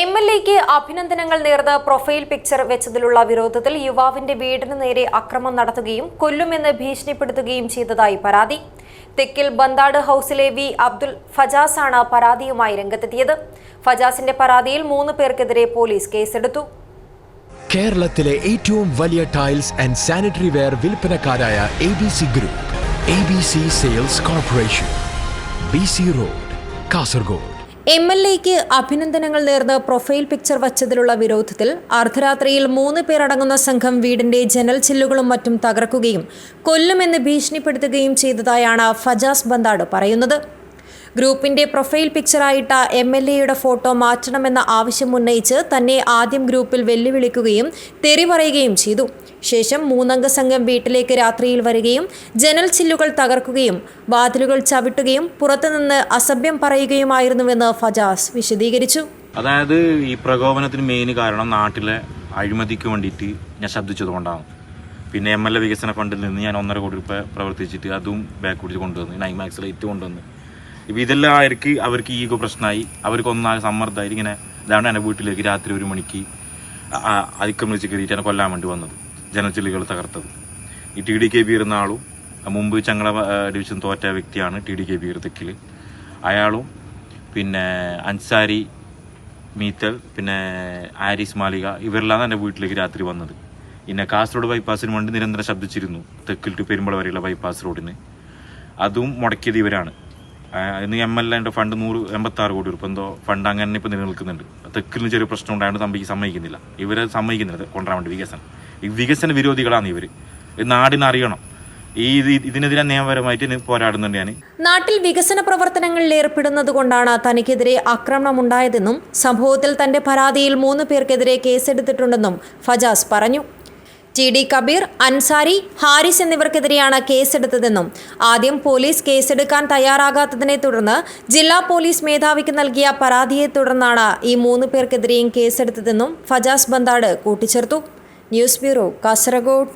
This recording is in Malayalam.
എം എൽ എക്ക് അഭിനന്ദനങ്ങൾ നേർന്ന് പ്രൊഫൈൽ പിക്ചർ വെച്ചതിലുള്ള വിരോധത്തിൽ യുവാവിന്റെ വീടിന് നേരെ അക്രമം നടത്തുകയും കൊല്ലുമെന്ന് ഭീഷണിപ്പെടുത്തുകയും ചെയ്തതായി പരാതി. തെക്കിൽ ബന്താട് ഹൌസിലെ വി. അബ്ദുൽ ഫജാസാണ് പരാതിയുമായി രംഗത്തെത്തിയത്. ഫജാസിന്റെ പരാതിയിൽ മൂന്ന് പേർക്കെതിരെ പോലീസ് കേസെടുത്തു. കേരളത്തിലെ ഏറ്റവും വലിയ tiles and sanitary ware വിൽപ്പനക്കാരായ A B C group A B C sales corporation B C road Kasaragod. M L എക്ക് അഭിനന്ദനങ്ങൾ നേർന്ന് പ്രൊഫൈൽ പിക്ചർ വച്ചതിലുള്ള വിരോധത്തിൽ അർദ്ധരാത്രിയിൽ മൂന്ന് പേരടങ്ങുന്ന സംഘം വീടിന്റെ ജനൽ ചില്ലുകളും മറ്റും തകർക്കുകയും കൊല്ലുമെന്ന് ഭീഷണിപ്പെടുത്തുകയും ചെയ്തതായാണ് ഫജാസ് ബന്ദാട് പറയുന്നത്. ഗ്രൂപ്പിന്റെ പ്രൊഫൈൽ പിക്ചറായിട്ട എം എൽ എയുടെ ഫോട്ടോ മാറ്റണമെന്ന ആവശ്യം ഉന്നയിച്ച് തന്നെ ആദ്യം ഗ്രൂപ്പിൽ വെല്ലുവിളിക്കുകയും തെറി പറയുകയും ചെയ്തു. ശേഷം മൂന്നംഗ സംഘം വീട്ടിലേക്ക് രാത്രിയിൽ വരികയും ജനൽ ചില്ലുകൾ തകർക്കുകയും വാതിലുകൾ ചവിട്ടുകയും പുറത്തുനിന്ന് അസഭ്യം പറയുകയുമായിരുന്നുവെന്ന് ഫജാസ് വിശദീകരിച്ചു. അതായത് ഈ പ്രകോപനത്തിന് മെയിൻ കാരണം നാട്ടിലെ അഴിമതിക്ക് വേണ്ടിയിട്ട് ഞാൻ ശബ്ദിച്ചതുകൊണ്ടാണ്. പിന്നെ എം എൽ എ വികസന ഫണ്ടിൽ നിന്ന് ഞാൻ ഒന്നര കോടി രൂപ പ്രവർത്തിച്ചിട്ട് അതും ബാക്ക് പിടിച്ച് കൊണ്ടുവന്ന് നൈമാക്സ് ലൈറ്റ് കൊണ്ടുവന്ന്. ഇപ്പം ഇതെല്ലാം ആയിരിക്കും അവർക്ക് ഈഗോ പ്രശ്നമായി. അവർക്ക് ഒന്നാകെ സമ്മർദ്ദമായി. ഇങ്ങനെ ഇതാണ് എന്റെ വീട്ടിലേക്ക് രാത്രി ഒരു മണിക്ക് അതിക്രമിച്ച് കയറിയിട്ട് എന്നെ കൊല്ലാൻ വേണ്ടി വന്നത്. ജനച്ചിലുകൾ തകർത്തത്. ഈ ടി ഡി കെ ബി ഇരുന്ന ആളും മുമ്പ് ചങ്ങള ഡിവിഷൻ തോറ്റ വ്യക്തിയാണ് ടി ഡി കെ ബി തെക്കിൽ അയാളും പിന്നെ അൻസാരി മീത്തൽ പിന്നെ ആരിസ് മാലിക ഇവരെല്ലാം എന്റെ വീട്ടിലേക്ക് രാത്രി വന്നത്. പിന്നെ കാസർഗോഡ് ബൈപ്പാസിന് വേണ്ടി നിരന്തരം ശബ്ദിച്ചിരുന്നു. തെക്കിൽ ടു പെരുമ്പള വരെയുള്ള ബൈപ്പാസ് റോഡിന്. അതും മുടക്കിയത് ഇവരാണ്. ഇന്ന് എം എൽ എന്റെ ഫണ്ട് നൂറ് എൺപത്തി ആറ് കോടി രൂപ എന്തോ ഫണ്ട് അങ്ങനെ ഇപ്പം നിലനിൽക്കുന്നുണ്ട്. തെക്കിന് ചെറിയ പ്രശ്നം ഉണ്ടായതുകൊണ്ട് തമ്പിക്ക് സമ്മതിക്കുന്നില്ല. ഇവരെ സമ്മതിക്കുന്നില്ല. കൊണ്ടുവരാൻ വേണ്ടി വികസനം. ഈ വികസന വിരോധികളാണ് ഇവർ നാടിനറിയണം ഈ ഇത് ഇതിനെതിരെ നിയമപരമായിട്ട് പോരാടുന്നുണ്ട് ഞാൻ നാട്ടിൽ വികസന പ്രവർത്തനങ്ങളിൽ ഏർപ്പെടുന്നത് കൊണ്ടാണ് തനിക്കെതിരെ ആക്രമണമുണ്ടായതെന്നും സംഭവത്തിൽ തന്റെ പരാതിയിൽ മൂന്ന് പേർക്കെതിരെ കേസെടുത്തിട്ടുണ്ടെന്നും ഫജാസ് പറഞ്ഞു. ടി ഡി കബീർ അൻസാരി ഹാരിസ് എന്നിവർക്കെതിരെയാണ് കേസെടുത്തതെന്നും ആദ്യം പോലീസ് കേസെടുക്കാൻ തയ്യാറാകാത്തതിനെ തുടർന്ന് ജില്ലാ പോലീസ് മേധാവിക്ക് നൽകിയ പരാതിയെ തുടർന്നാണ് ഈ മൂന്ന് പേർക്കെതിരെയും കേസെടുത്തതെന്നും ഫജാസ് ബന്താട് കൂട്ടിച്ചേർത്തു. News bureau Kasaragod.